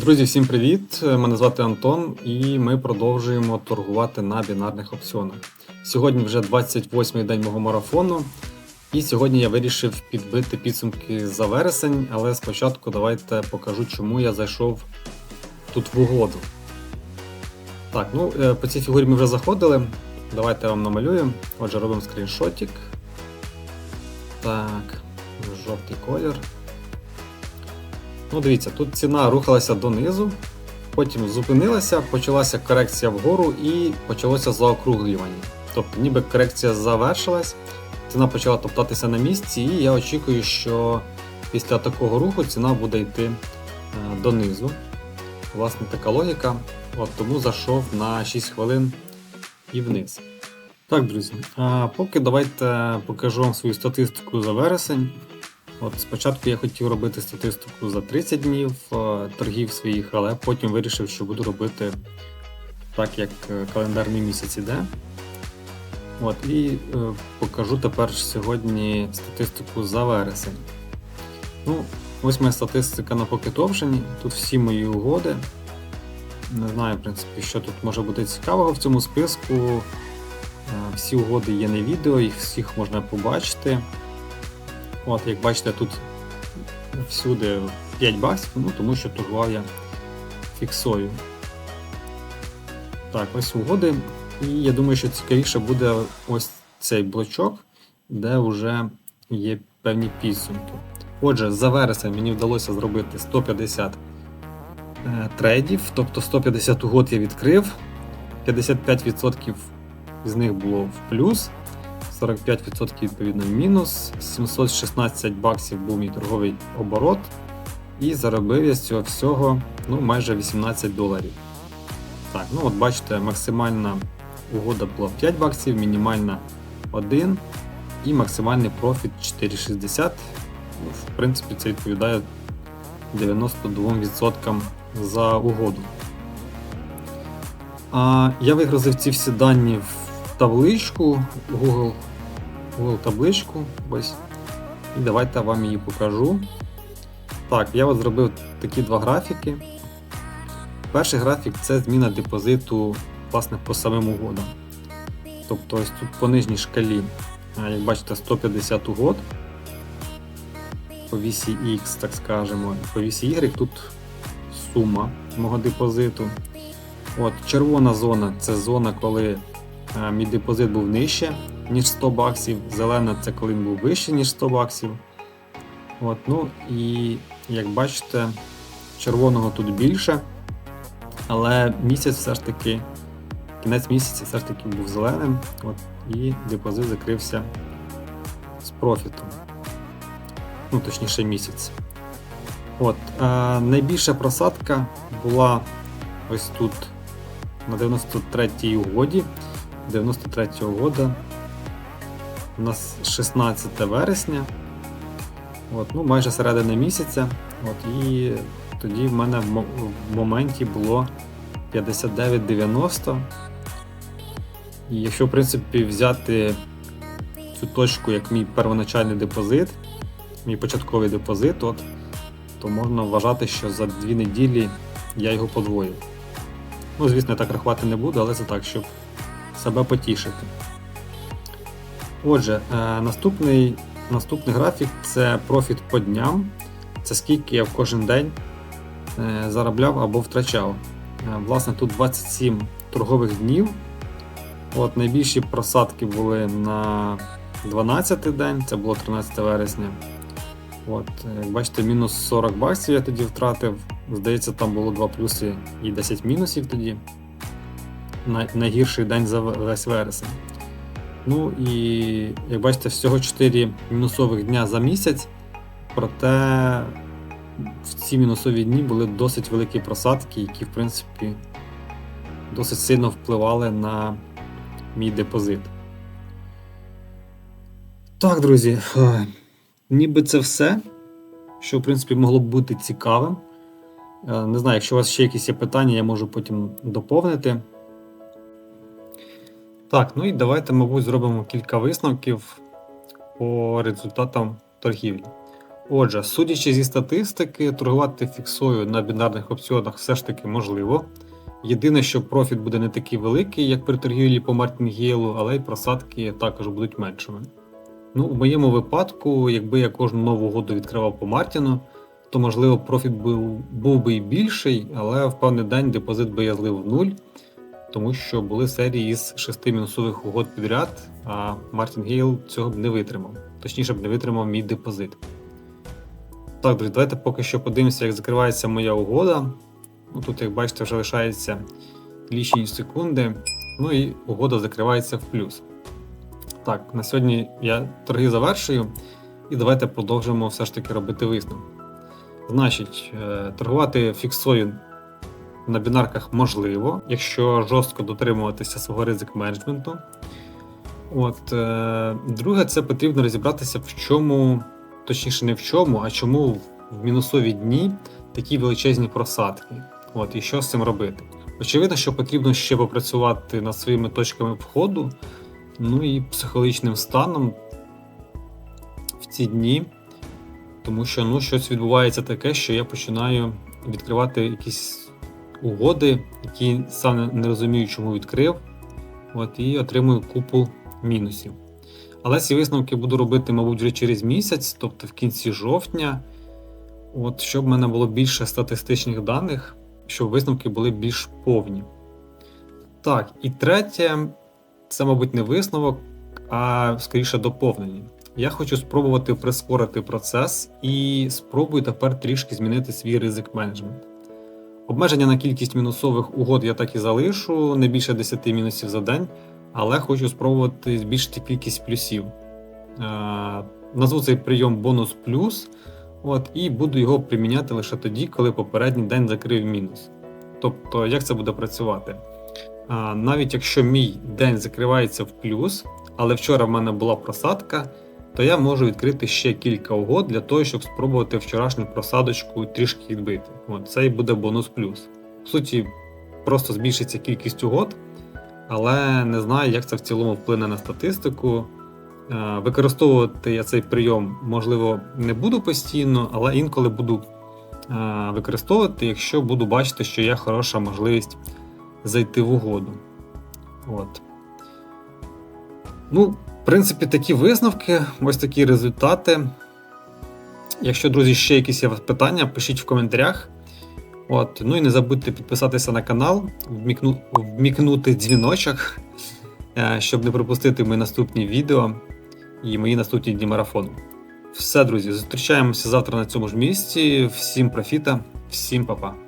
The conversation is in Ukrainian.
Друзі, всім привіт! Мене звати Антон, і ми продовжуємо торгувати на бінарних опціонах. Сьогодні вже 28-й день мого марафону, і сьогодні я вирішив підбити підсумки за вересень, але спочатку давайте покажу, чому я зайшов тут в угоду. Так, ну е, по цій фігурі ми вже заходили. Давайте я вам намалюю. Отже, робимо скріншотик. Так, жовтий колір. Ну, дивіться, тут ціна рухалася донизу, потім зупинилася, почалася корекція вгору і почалося заокруглювання. Тобто, ніби корекція завершилась, ціна почала топтатися на місці, і я очікую, що після такого руху ціна буде йти е, донизу. Власне, така логіка. От Тому зайшов на 6 хвилин і вниз. Так, друзі, а поки давайте покажу вам свою статистику за вересень. От Спочатку я хотів робити статистику за 30 днів е, торгів своїх, але потім вирішив, що буду робити так, як е, календарний місяць іде. От, І е, покажу тепер сьогодні статистику за вересень. Ну, Ось моя статистика на Pocket. Тут всі мої угоди. Не знаю, в принципі, що тут може бути цікавого в цьому списку. Е, Всі угоди є на відео, їх всіх можна побачити. От, Як бачите, тут всюди 5 баксів, ну, тому що торгував я фіксою. Так, ось угоди. І я думаю, що цікавіше буде ось цей блочок, де вже є певні підсумки. Отже, за вересень мені вдалося зробити 150 е, трейдів, тобто 150 угод я відкрив, 55% з них було в плюс. 45% відповідно мінус, 716 баксів був мій торговий оборот, і заробив я з цього всього ну, майже 18 доларів. Так, ну от бачите, максимальна угода була 5 баксів, мінімальна 1 і максимальний профіт 4,60. Ну, В принципі, це відповідає 92% за угоду. А Я вигрузив ці всі дані в табличку Google табличку. ось. І давайте вам її покажу. Так, я от зробив такі два графіки. Перший графік це зміна депозиту власне, по самим угодам. Тобто ось тут по нижній шкалі, як бачите, 150 угод. По вісі X, так скажемо, по вісі Y тут сума мого депозиту. От, Червона зона це зона, коли мій депозит був нижче ніж 100 баксів. Зелена це коли він був вище, ніж 100 баксів. От, ну І як бачите, червоного тут більше. Але місяць все ж таки, кінець місяця все ж таки був зеленим. От, І депозит закрився з профітом. Ну, точніше, місяць. От, е, Найбільша просадка була ось тут на 93-й угоді. 93 угода у нас 16 вересня, От, ну майже середина місяця. От, І тоді в мене в моменті було 59,90. І якщо, в принципі, взяти цю точку як мій первоначальний депозит, мій початковий депозит, от, то можна вважати, що за дві неділі я його подвоїв. Ну, звісно, я так рахувати не буду, але це так, щоб себе потішити. Отже, е, наступний наступний графік це профіт по дням. Це скільки я в кожен день е, заробляв або втрачав. Е, власне, тут 27 торгових днів. От Найбільші просадки були на 12 й день, це було 13 вересня. От, Як бачите, мінус 40 баксів я тоді втратив. Здається, там було 2 плюси і 10 мінусів тоді. Найгірший день за весь вересень. Ну і як бачите, всього 4 мінусових дня за місяць, проте в ці мінусові дні були досить великі просадки, які в принципі досить сильно впливали на мій депозит. Так, друзі, ніби це все, що в принципі могло б бути цікавим. Е, не знаю, якщо у вас ще якісь є питання, я можу потім доповнити. Так, ну і давайте, мабуть, зробимо кілька висновків по результатам торгівлі. Отже, судячи зі статистики, торгувати фіксою на бінарних опціонах все ж таки можливо. Єдине, що профіт буде не такий великий, як при торгівлі по Мартінгейлу, але й просадки також будуть меншими. Ну, у моєму випадку, якби я кожну нову угоду відкривав по Мартіну, то можливо профіт був, був би і більший, але в певний день депозит би я злив в нуль, тому що були серії із шести мінусових угод підряд, а Мартінгейл цього б не витримав. Точніше б не витримав мій депозит. Так, друзі, давайте поки що подивимося, як закривається моя угода. Ну, Тут, як бачите, вже лишається лічені секунди. Ну і угода закривається в плюс. Так, на сьогодні я торги завершую, і давайте продовжимо все ж таки робити висновок. Значить, е, торгувати фіксою на бінарках можливо, якщо жорстко дотримуватися свого ризик менеджменту. От, е, Друге, це потрібно розібратися, в чому, точніше, не в чому, а чому в мінусові дні такі величезні просадки. От, І що з цим робити? Очевидно, що потрібно ще попрацювати над своїми точками входу, ну і психологічним станом в ці дні, тому що ну, щось відбувається таке, що я починаю відкривати якісь угоди, які сам не розумію, чому відкрив, от, і отримую купу мінусів. Але ці висновки буду робити, мабуть, вже через місяць, тобто в кінці жовтня, от, щоб в мене було більше статистичних даних, щоб висновки були більш повні. Так, і третє, це, мабуть, не висновок, а скоріше доповнення. Я хочу спробувати прискорити процес і спробую тепер трішки змінити свій ризик менеджмент. Обмеження на кількість мінусових угод я так і залишу, не більше 10 мінусів за день, але хочу спробувати збільшити кількість плюсів. Е, назву цей прийом бонус плюс, от, і буду його приміняти лише тоді, коли попередній день закрив мінус. Тобто, як це буде працювати? Е, навіть якщо мій день закривається в плюс, але вчора в мене була просадка, то я можу відкрити ще кілька угод для того, щоб спробувати вчорашню просадочку трішки відбити. От, Це і буде бонус плюс. В суті, просто збільшиться кількість угод, але не знаю, як це в цілому вплине на статистику. Е, Використовувати я цей прийом, можливо, не буду постійно, але інколи буду е, використовувати, якщо буду бачити, що є хороша можливість зайти в угоду. От. Ну, в принципі, такі висновки, ось такі результати. Якщо, друзі, ще якісь є питання, пишіть в коментарях. От. Ну і не забудьте підписатися на канал, вмікну... вмікнути дзвіночок, е, щоб не пропустити мої наступні відео і мої наступні дні марафону. Все, друзі, зустрічаємося завтра на цьому ж місці. Всім профіта, всім па-па.